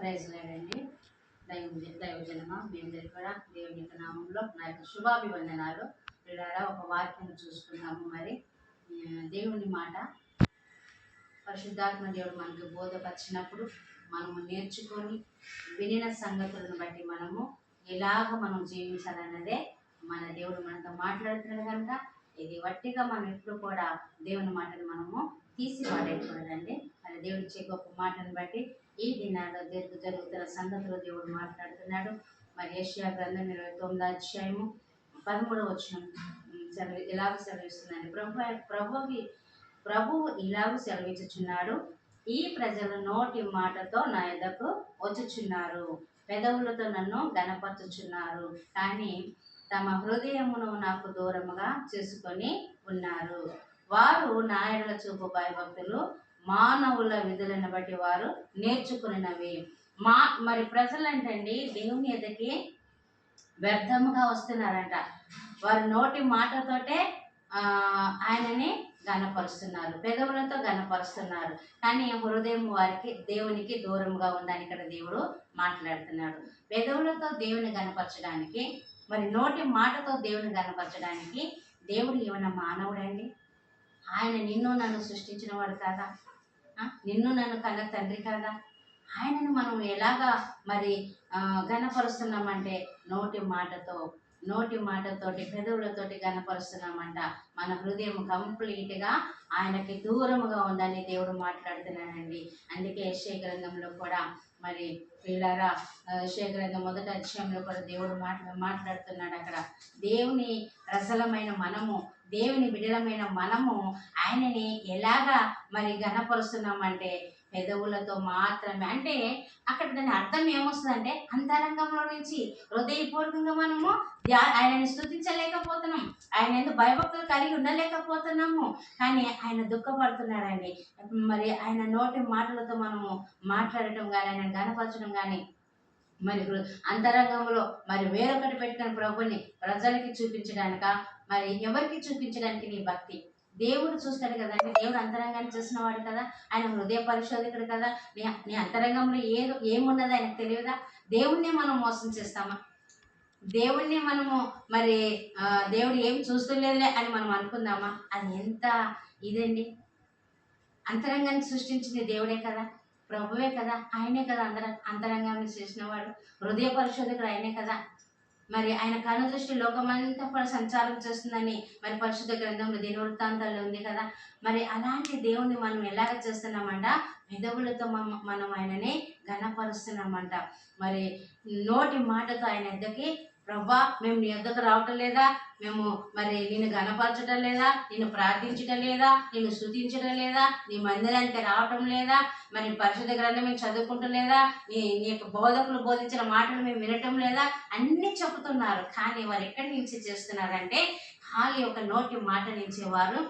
Praise లేదండి దైవ దైవజనమ? మీ అందరికీ కూడా దేవుని యొక్క నామంలో నా యొక్క శుభాభివందనాలు. వీళ్ళారా ఒక వాక్యం చూసుకున్నాము మరి. దేవుని మాట. పరిశుద్ధాత్మ దేవుడు మనకు బోధపరిచినప్పుడు మనము నేర్చుకొని వినిన సంగతులను బట్టి మనము ఎలాగ మనం జీవించాలన్నదే మన దేవుడు మనతో మాట్లాడుతున్నాడు కనుక ఇది వట్టిగా మనం ఎప్పుడు కూడా దేవుని మాటను మనము తీసి పాడేయకూడదండి మరి దేవుడు ఇచ్చే గొప్ప మాటను బట్టి ఈ దినాల్లో జరుగు జరుగుతున్న సంగతులు దేవుడు మాట్లాడుతున్నాడు. మరి ఏషియా గ్రంథం ఇరవై తొమ్మిది అధ్యాయము పదమూడవ వచ్చిన సెలవు ఇలాగ సెలవిస్తుందండి ప్రభు ప్రభువి ప్రభువు ఇలాగ సెలవిచ్చుచున్నాడు. ఈ ప్రజలు నోటి మాటతో నా ఎదకు వచ్చుచున్నారు. పెదవులతో నన్ను గనపరచుచున్నారు కానీ తమ హృదయమును నాకు దూరముగా చేసుకొని ఉన్నారు. వారు నాయుడుల చూపు భయభక్తులు మానవుల విధులను బట్టి వారు నేర్చుకున్నవి. మా మరి ప్రజలంటండి దేవుని మీదకి వ్యర్థముగా వస్తున్నారంట. వారి నోటి మాటతోటే ఆయనని గనపరుస్తున్నారు పెదవులతో గనపరుస్తున్నారు కానీ హృదయం వారికి దేవునికి దూరంగా ఉందని ఇక్కడ దేవుడు మాట్లాడుతున్నాడు. పెదవులతో దేవుని గనపరచడానికి మరి నోటి మాటతో దేవుని గనపరచడానికి దేవుడు ఏమైనా మానవుడండి? ఆయన నిన్ను నన్ను సృష్టించిన వాడు కాదా నిన్ను నన్ను కన్న తండ్రి కాదా? ఆయనను మనం ఎలాగా మరి ఆ, గనపరుస్తున్నామంటే నోటి మాటతో నోటి మాటతోటి పెదవులతోటి గనపరుస్తున్నామంట మన హృదయం కంప్లీట్గా ఆయనకి దూరముగా ఉందని దేవుడు మాట్లాడుతున్నాడండి. అందుకే యశ్వ గ్రంథంలో కూడా మరి వీళ్ళారా యశ్వ గ్రంథం మొదటి అధ్యాయంలో కూడా దేవుడు మాట్లా మాట్లాడుతున్నాడు అక్కడ. దేవుని రసలమైన మనము దేవుని బిడలమైన మనము ఆయనని ఎలాగా మరి గనపరుస్తున్నామంటే పెదవులతో మాత్రమే. అంటే అక్కడ దాని అర్థం ఏమొస్తుందంటే అంతరంగంలో నుంచి హృదయపూర్వకంగా మనము ఆయనని స్థుతించలేకపోతున్నాం. ఆయన ఎందుకు భయభక్తులు కలిగి ఉండలేకపోతున్నాము. కానీ ఆయన దుఃఖపడుతున్నాడండి. మరి ఆయన నోటి మాటలతో మనము మాట్లాడటం కానీ ఆయన గనపరచడం కానీ మరి అంతరంగంలో మరి వేరొకటి పెట్టుకుని ప్రభుని ప్రజలకి చూపించడానిక? మరి ఎవరికి చూపించడానికి నీ భక్తి? దేవుడు చూస్తాడు కదండి. దేవుడు అంతరంగాన్ని చూసిన వాడు కదా. ఆయన హృదయ పరిశోధకుడు కదా. నీ నీ అంతరంగంలో ఏదో ఏమున్నదో ఆయనకు తెలియదా? దేవుణ్ణి మనం మోసం చేస్తామా? దేవుణ్ణి మనము మరి దేవుడు ఏం చూస్తులేదులే అని మనం అనుకుందామా? అది ఎంత ఇదండి? అంతరంగాన్ని సృష్టించింది దేవుడే కదా. ప్రభువే కదా ఆయనే కదా అందర అంతరంగాన్ని చేసినవాడు హృదయ పరిశోధకుడు ఆయనే కదా. మరి ఆయన కను దృష్టి లోకమంతా కూడా సంచారం చేస్తుందని మరి పరిశుద్ధ గ్రంథంలో దీని వృత్తాంతాల్లో ఉంది కదా. మరి అలాంటి దేవుణ్ణి మనం ఎలాగ చేస్తున్నామంట? మెదవులతో మనం ఆయనని ఘనపరుస్తున్నామంట. మరి నోటి మాటతో ఆయన ఎద్దకి ప్రభా మేము నీ ఎద్దకు రావటం లేదా? మేము మరి నిన్ను గణపరచటం లేదా? నిన్ను ప్రార్థించటం లేదా? నిన్ను స్థుతించడం లేదా? నీ మందిరానికి రావటం లేదా? మరి పరిశుద్ధ గ్రంథం మేము చదువుకుంటం లేదా? నీ నీ యొక్క బోధకులు బోధించిన మాటలు మేము వినటం లేదా? అన్నీ చెబుతున్నారు. కానీ వారు ఎక్కడి నుంచి చేస్తున్నారంటే ఖాళీ ఒక నోటి మాట నుంచి వారు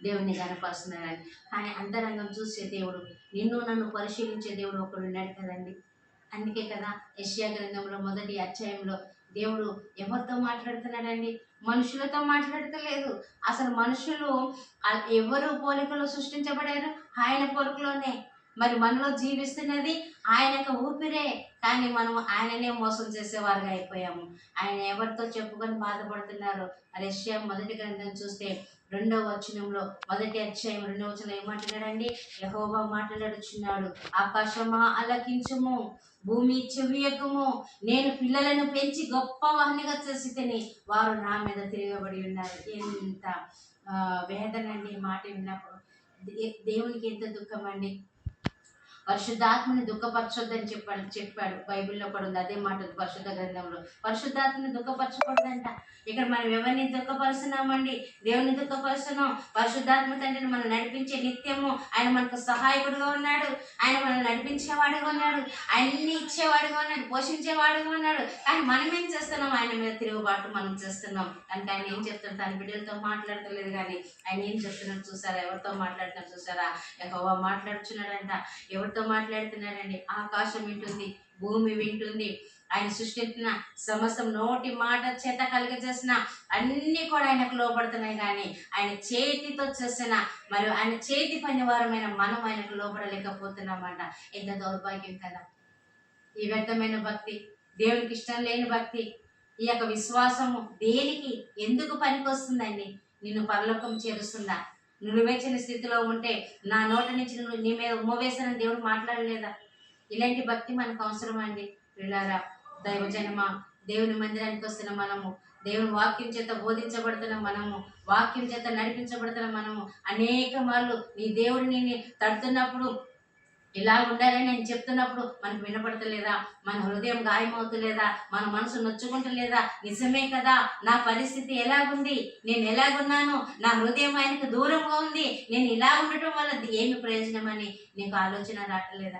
దేవుని గనపరుస్తున్నారని కానీ అంతరంగం చూసే దేవుడు నిన్ను నన్ను పరిశీలించే దేవుడు ఒకడు ఉన్నాడు కదండి. అందుకే కదా యష్యా గ్రంథంలో మొదటి అధ్యాయంలో దేవుడు ఎవరితో మాట్లాడుతున్నాడండి? మనుషులతో మాట్లాడతలేదు. అసలు మనుషులు ఎవరు పోలికలో సృష్టించబడారు? ఆయన పోలికలోనే. మరి మనలో జీవిస్తున్నది ఆయన యొక్క ఊపిరే. కానీ మనం ఆయననే మోసం చేసేవారుగా అయిపోయాము. ఆయన ఎవరితో చెప్పుకొని బాధపడుతున్నారు? మరి యెషయా మొదటి గ్రంథం చూస్తే రెండవ వచనంలో మొదటి అధ్యాయం రెండవ వచనం ఏమంటున్నాడండి? యహోవా మాట్లాడుచున్నాడు ఆకాశమా అలకించుము భూమి చెవియకుము నేను పిల్లలను పెంచి గొప్ప వాహనిగా చేసి తిని వారు నా మీద తిరగబడి ఉన్నారు. ఎంత వేదన అండి మాట విన్నప్పుడు. దేవునికి ఎంత దుఃఖం అండి? పరిశుద్ధాత్మని దుఃఖపరచొద్దని చెప్పాడు చెప్పాడు. బైబిల్లో కూడా ఉంది అదే మాట పరిశుద్ధ గ్రంథంలో. పరిశుద్ధాత్మని దుఃఖపరచకూడదంట. ఇక్కడ మనం ఎవరిని దుఃఖపరుస్తున్నామండి? దేవుని దుఃఖపరుస్తున్నాం. పరిశుద్ధాత్మ తండ్రిని మనం నడిపించే నిత్యము ఆయన మనకు సహాయకుడుగా ఉన్నాడు. ఆయన మనం నడిపించేవాడుగా ఉన్నాడు. అన్ని ఇచ్చేవాడుగా ఉన్నాడు పోషించేవాడుగా ఉన్నాడు. కానీ మనం ఏం చేస్తున్నాం? ఆయన మీద తిరుగుబాటు మనం చేస్తున్నాం. కనుక ఆయన ఏం చెప్తాడు తన బిడ్డలతో మాట్లాడతలేదు కానీ ఆయన ఏం చెప్తున్నాడు చూసారా? ఎవరితో మాట్లాడుతున్నారు చూసారా? ఎక్కువ మాట్లాడుచున్నాడంట. ఎవరితో మాట్లాడుతున్నాడండి. ఆకాశం వింటుంది భూమి వింటుంది. ఆయన సృష్టించిన సమస్తం నోటి మాట చేత కలిగజేసిన అన్నీ కూడా ఆయనకు లోపడుతున్నాయి కానీ ఆయన చేతితో చేసిన మరి ఆయన చేతి పనివారమైన మనం ఆయనకు లోపడలేకపోతున్నామంట ఎంత దౌర్భాగ్యం కదా. ఈ వ్యర్థమైన భక్తి దేవునికి ఇష్టం లేని భక్తి ఈ యొక్క విశ్వాసము దేనికి ఎందుకు పనికొస్తుందండి? నిన్ను పరలోకం చేరుస్తుందా? నువ్వెచ్చిన స్థితిలో ఉంటే నా నోట నుంచి నువ్వు నీ మీద ఉమ్మవేసిన దేవుడు మాట్లాడలేదా? ఇలాంటి భక్తి మనకు అవసరం అండి? పిల్లారా దైవజనమా దేవుని మందిరానికి వస్తున్న మనము దేవుని వాక్యం చేత బోధించబడుతున్న మనము వాక్యం చేత నడిపించబడుతున్న మనము అనేక మార్లు నీ దేవుడిని తడుతున్నప్పుడు ఇలా ఉండాలని నేను చెప్తున్నప్పుడు మనకు వినపడతలేదా? మన హృదయం గాయమవుతలేదా? మన మనసు నొచ్చుకుంటలేదా? నిజమే కదా? నా పరిస్థితి ఎలాగుంది? నేను ఎలాగున్నాను? నా హృదయం ఆయనకు దూరంగా ఉంది. నేను ఇలా ఉండటం వల్ల ఏమి ప్రయోజనం అని నీకు ఆలోచన రావట్లేదా?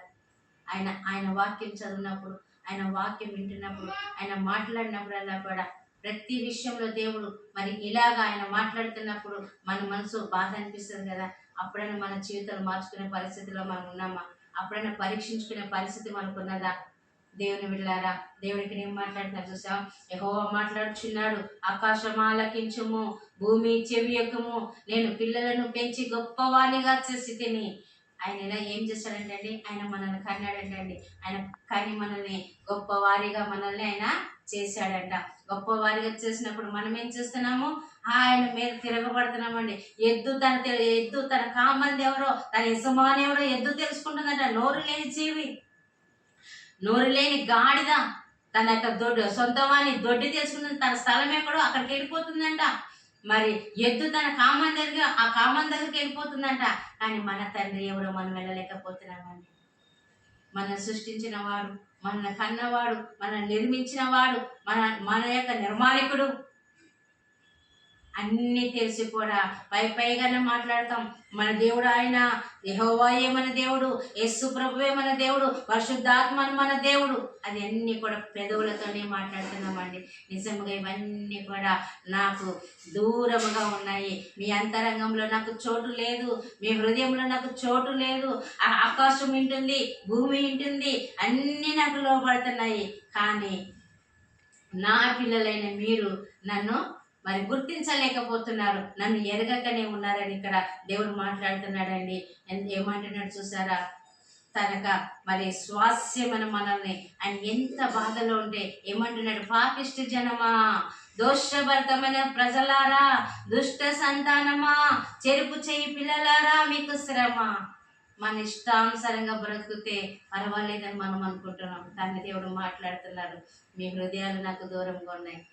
ఆయన ఆయన వాక్యం చదివినప్పుడు ఆయన వాక్యం వింటున్నప్పుడు ఆయన మాట్లాడినప్పుడల్లా కూడా ప్రతి విషయంలో దేవుడు మరి ఇలాగ ఆయన మాట్లాడుతున్నప్పుడు మన మనసు బాధ అనిపిస్తుంది కదా? అప్పుడైనా మన జీవితాలు మార్చుకునే పరిస్థితిలో మనం ఉన్నామా? అప్పుడైనా పరీక్షించుకునే పరిస్థితి మనకు ఉన్నదా? దేవుని విడలారా దేవుడికి నేను మాట్లాడుతున్నా చూసా యెహోవా మాట్లాడుచున్నాడు ఆకాశం ఆలకించము భూమి చెవి యొక్కము నేను పిల్లలను పెంచి గొప్పవాణిగా చేసి తిని. ఆయన ఇలా ఏం చేశాడంటే అండి ఆయన మనల్ని కన్నాడంటే అండి ఆయన కానీ మనల్ని గొప్పవారిగా మనల్ని ఆయన చేశాడంట. గొప్పవారిగా చేసినప్పుడు మనం ఏం చేస్తున్నాము? ఆయన మీద తిరగబడుతున్నామండి. ఎద్దు తన ఎద్దు తన కామంది ఎవరో తన యజమాని ఎవరో ఎద్దు తెలుసుకుంటుందంట. నోరు లేని జీవి. నోరు లేని గాడిద. తన యొక్క దొడ్డు సొంతవాణి దొడ్డి తెలుసుకుంటుంది. తన స్థలం ఎక్కడో అక్కడికి వెళ్ళిపోతుందంట. మరి ఎద్దు తన కామం దగ్గర ఆ కామం దగ్గరికి వెళ్ళిపోతుందంట. కానీ మన తండ్రి ఎవరో మనం వెళ్ళలేకపోతున్నామండి. మన సృష్టించిన వాడు మన కన్నవాడు మన నిర్మించిన వాడు మన మన యొక్క నిర్మాణికుడు. అన్నీ తెలిసి కూడా పై పైగానే మాట్లాడతాం. మన దేవుడు ఆయన యహోవాయే మన దేవుడు యేసు ప్రభువే మన దేవుడు పరిశుద్ధాత్మ మన దేవుడు అది అన్నీ కూడా పెదవులతోనే మాట్లాడుతున్నామండి. నిజంగా ఇవన్నీ కూడా నాకు దూరముగా ఉన్నాయి. మీ అంతరంగంలో నాకు చోటు లేదు. మీ హృదయంలో నాకు చోటు లేదు. ఆకాశం ఉంటుంది భూమి ఉంటుంది అన్నీ నాకు లోపడుతున్నాయి కానీ నా పిల్లలైన మీరు నన్ను మరి గుర్తించలేకపోతున్నారు. నన్ను ఎరగకనే ఉన్నారని ఇక్కడ దేవుడు మాట్లాడుతున్నాడండి. ఏమంటున్నాడు చూసారా? తనక మరి స్వాస్యమైన మనల్ని. ఆయన ఎంత బాధలో ఉంటే ఏమంటున్నాడు? పాపిష్టి జనమా దోషభరితమైన ప్రజలారా దుష్ట సంతానమా చెరుపు చేయి పిల్లలారా మీకు శ్రమ. మన ఇష్టానుసారంగా బ్రతికితే పర్వాలేదని మనం అనుకుంటున్నాం. కానీ దేవుడు మాట్లాడుతున్నారు మీ హృదయాలు నాకు దూరంగా ఉన్నాయి.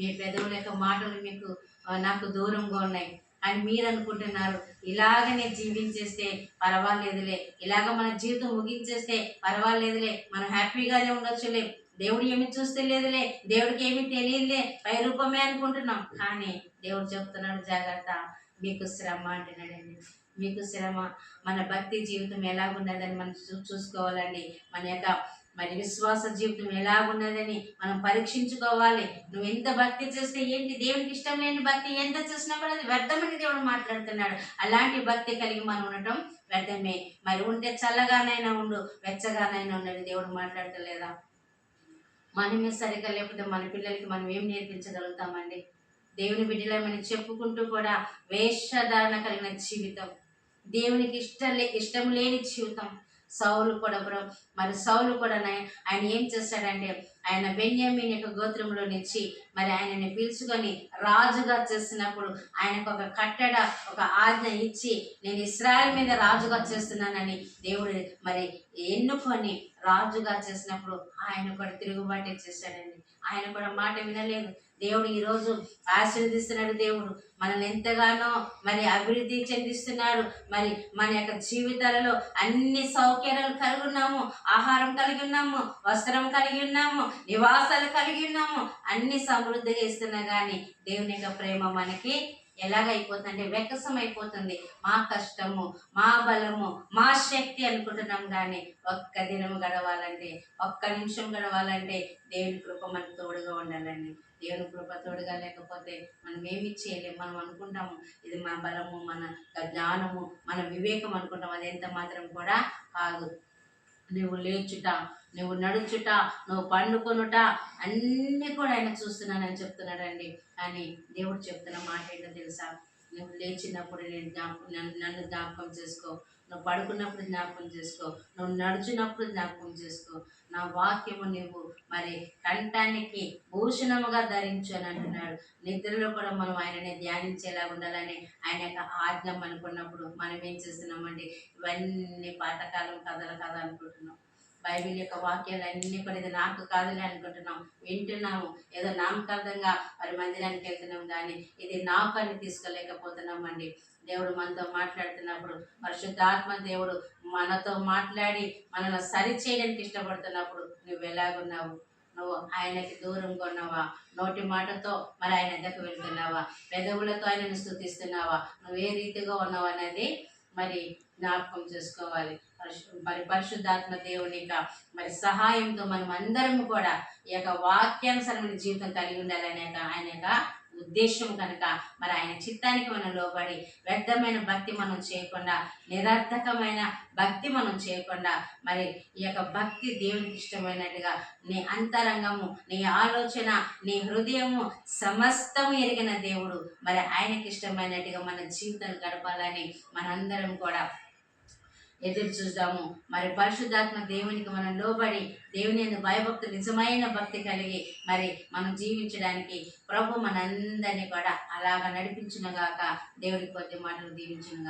మీ పెదవుల యొక్క మాటలు మీకు నాకు దూరంగా ఉన్నాయి. అని మీరు అనుకుంటున్నారు. ఇలాగనే జీవించేస్తే పర్వాలేదులే. ఇలాగ మన జీవితం ముగించేస్తే పర్వాలేదులే. మనం హ్యాపీగానే ఉండొచ్చులే. దేవుడు ఏమి చూస్తే లేదులే. దేవుడికి ఏమి తెలియదులే. పై రూపమే అనుకుంటున్నాం. కానీ దేవుడు చెప్తున్నాడు జాగ్రత్త. మీకు శ్రమ అంటున్నాడండి. మీకు శ్రమ. మన భక్తి జీవితం ఎలాగున్నదని మనం చూ చూసుకోవాలండి. మన యొక్క మరి విశ్వాస జీవితం ఎలాగున్నదని మనం పరీక్షించుకోవాలి. నువ్వు ఎంత భక్తి చేస్తే ఏంటి? దేవునికి ఇష్టం లేని భక్తి ఎంత చేసినా కూడా అది వ్యర్థమని దేవుడు మాట్లాడుతున్నాడు. అలాంటి భక్తి కలిగి మనం ఉండటం వ్యర్థమే. మరి ఉంటే చల్లగానైనా ఉండు వెచ్చగానైనా ఉండని దేవుడు మాట్లాడతలేదా? మనమే సరిగ్గా లేకపోతే మన పిల్లలకి మనం ఏం నేర్పించగలుగుతామండి? దేవుని బిడ్డలేమని చెప్పుకుంటూ కూడా వేషధారణ కలిగిన జీవితం. దేవునికి ఇష్టం లే ఇష్టం లేని జీవితం. సౌలు కూడా మరి సౌలు కూడా ఆయన ఏం చేశాడంటే ఆయన బెన్యామిన్ యొక్క గోత్రంలో నుంచి మరి ఆయనని పిలుచుకొని రాజుగా చేసినప్పుడు ఆయనకు ఒక కట్టడ ఒక ఆజ్ఞ ఇచ్చి నేను ఇస్రాయల్ మీద రాజుగా చేస్తున్నానని దేవుడు మరి ఎన్నుకొని రాజుగా చేసినప్పుడు ఆయన కూడా తిరుగుబాటే చేశాడండి. ఆయన కూడా మాట వినలేదు. దేవుడు ఈరోజు ఆశీర్వదిస్తున్నాడు దేవుడు. మనల్ని ఎంతగానో మరి అభివృద్ధి చెందిస్తున్నాడు. మరి మన యొక్క జీవితాలలో అన్ని సౌకర్యాలు కలిగి ఉన్నాము. ఆహారం కలిగి ఉన్నాము. వస్త్రం కలిగి ఉన్నాము. నివాసాలు కలిగి ఉన్నాము. అన్ని సమృద్ధిగా ఇస్తున్నా కానీ దేవుని యొక్క ప్రేమ మనకి ఎలాగైపోతుందంటే వెక్కసం అయిపోతుంది మా కష్టము మా బలము మా శక్తి అనుకుంటున్నాం కానీ ఒక్క దినం గడవాలంటే ఒక్క నిమిషం గడవాలంటే దేవుని కృప మనకు తోడుగా ఉండాలండి. దేవుని కృప తోడుగా లేకపోతే మనం ఏమి చేయలేము మనం అనుకుంటాము ఇది మన బలము మన జ్ఞానము మన వివేకం అనుకుంటాం అది ఎంత మాత్రం కూడా కాదు. నువ్వు లేచుట నువ్వు నడుచుట నువ్వు పండుకొనుట అన్నీ కూడా ఆయన చూస్తున్నానని చెప్తున్నాడండి. కానీ దేవుడు చెప్తున్న మాట ఏంటో తెలుసా? నువ్వు లేచినప్పుడు నేను జ్ఞాపకం నన్ను నన్ను జ్ఞాపకం చేసుకో. నువ్వు పడుకున్నప్పుడు జ్ఞాపకం చేసుకో. నువ్వు నడుచున్నప్పుడు జ్ఞాపకం చేసుకో. నా వాక్యము నువ్వు మరి కంఠానికి భూషణముగా ధరించు అని అంటున్నాడు. నిద్రలో కూడా మనం ఆయనని ధ్యానించేలా ఉండాలని ఆయన యొక్క ఆజ్ఞం అనుకున్నప్పుడు మనం ఏం చేస్తున్నామండి? ఇవన్నీ పాతకాలం కథలు కథ అనుకుంటున్నాం. బైబిల్ యొక్క వాక్యాలు అన్నీ కూడా ఇది నాకు కాదులే అనుకుంటున్నాం వింటున్నాము. ఏదో నామకార్థంగా మరి మందిరానికి వెళ్తున్నాం కానీ ఇది నాకాన్ని తీసుకోలేకపోతున్నాం అండి దేవుడు మనతో మాట్లాడుతున్నప్పుడు పరిశుద్ధాత్మ దేవుడు మనతో మాట్లాడి మనల్ని సరి చేయడానికి ఇష్టపడుతున్నప్పుడు నువ్వు ఎలాగున్నావు? నువ్వు ఆయనకి దూరంగా ఉన్నావా నోటి మాటతో మరి ఆయన దగ్గర వెళ్తున్నావా? పెదవులతో ఆయనను స్థుతిస్తున్నావా? నువ్వు ఏ రీతిగా ఉన్నావు అనేది మరి జ్ఞాపకం చేసుకోవాలి. మరి పరిశుద్ధాత్మ దేవుని యొక్క మరి సహాయంతో మనం అందరం కూడా ఈ యొక్క వాక్యానుసరమైన జీవితం కలిగి ఉండాలనే ఆయన యొక్క ఉద్దేశం కనుక మరి ఆయన చిత్తానికి మనం లోబడి వ్యర్థమైన భక్తి మనం చేయకుండా నిరర్థకమైన భక్తి మనం చేయకుండా మరి ఈ యొక్క భక్తి దేవునికి ఇష్టమైనట్టుగా నీ అంతరంగము నీ ఆలోచన నీ హృదయము సమస్తము ఎరిగిన దేవుడు. మరి ఆయనకి ఇష్టమైనట్టుగా మన జీవితం గడపాలని మనందరం కూడా ఎదురు చూద్దాము. మరి పరిశుద్ధాత్మ దేవునికి మనం లోబడి దేవుని యందు భయభక్తి నిజమైన భక్తి కలిగి మరి మనం జీవించడానికి ప్రభు మనందరినీ కూడా అలాగ నడిపించును గాక. దేవుడి కొద్ది మాటలు దీవించును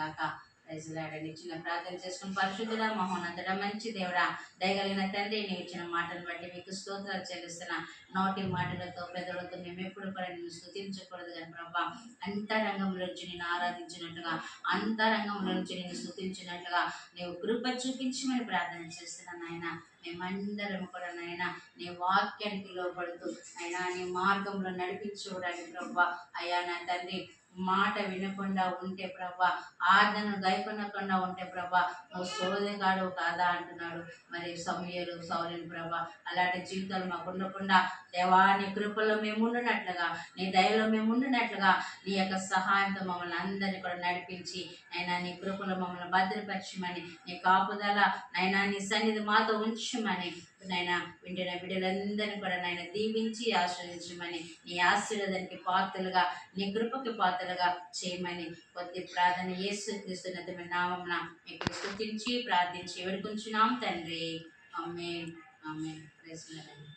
ప్రజలాడని చిన్న ప్రార్థన చేసుకుని పరిశుద్ధుడా మహోన్నతుడా మంచి దేవుడా దయగలిగిన తండ్రి నీవు ఇచ్చిన మాటను బట్టి మీకు స్తోత్రాలు చెల్లిస్తున్న. నోటి మాటలతో పెదవులతో మేము ఎప్పుడు కూడా నిన్ను స్థుతించకూడదు కానీ ప్రభా. అంతరంగంలో నుంచి నేను ఆరాధించినట్టుగా అంతరంగంలో నుంచి నేను స్థుతించినట్టుగా నీవు కృప చూపించమని ప్రార్థన చేస్తున్నాను నాయన. మేమందరం కూడా నాయన నీ వాక్యానికి లోపడుతూ అయినా నీ మార్గంలో నడిపించుకోవడానికి ప్రభా. అయ్యా నా తండ్రి మాట వినకుండా ఉంటే ప్రభా ఆజ్ఞను గైకొనకుండా ఉంటే ప్రభా నువ్వు సోదగాడు కాదా అంటున్నాడు. మరి సమయలు సౌలిని ప్రభా అలాంటి జీవితాలు మాకు ఉండకుండా దేవా నీ కృపలో మేము ఉండినట్లుగా నీ దయలో మేము ఉండినట్లుగా నీ యొక్క సహాయంతో మమ్మల్ని అందరినీ కూడా నడిపించి అయినా నీ కృపలో మమ్మల్ని భద్రపరచమని నీ కాపుదల నైనా నీ సన్నిధి మాతో ఉంచమని నాయన వింటున్న బిడ్డలందరినీ కూడా నాయన దీవించి ఆశ్రయించమని నీ ఆశీర్వాదానికి పాత్రలుగా నీ కృపకి పాత్రలుగా చేయమని కొద్ది ప్రార్థన యేసు క్రీస్తున్నతమైన నామమున మీకు స్థుతించి ప్రార్థించి వేడుకుంటున్నాం తండ్రి. అమ్మే అమ్మే ప్రేసులండి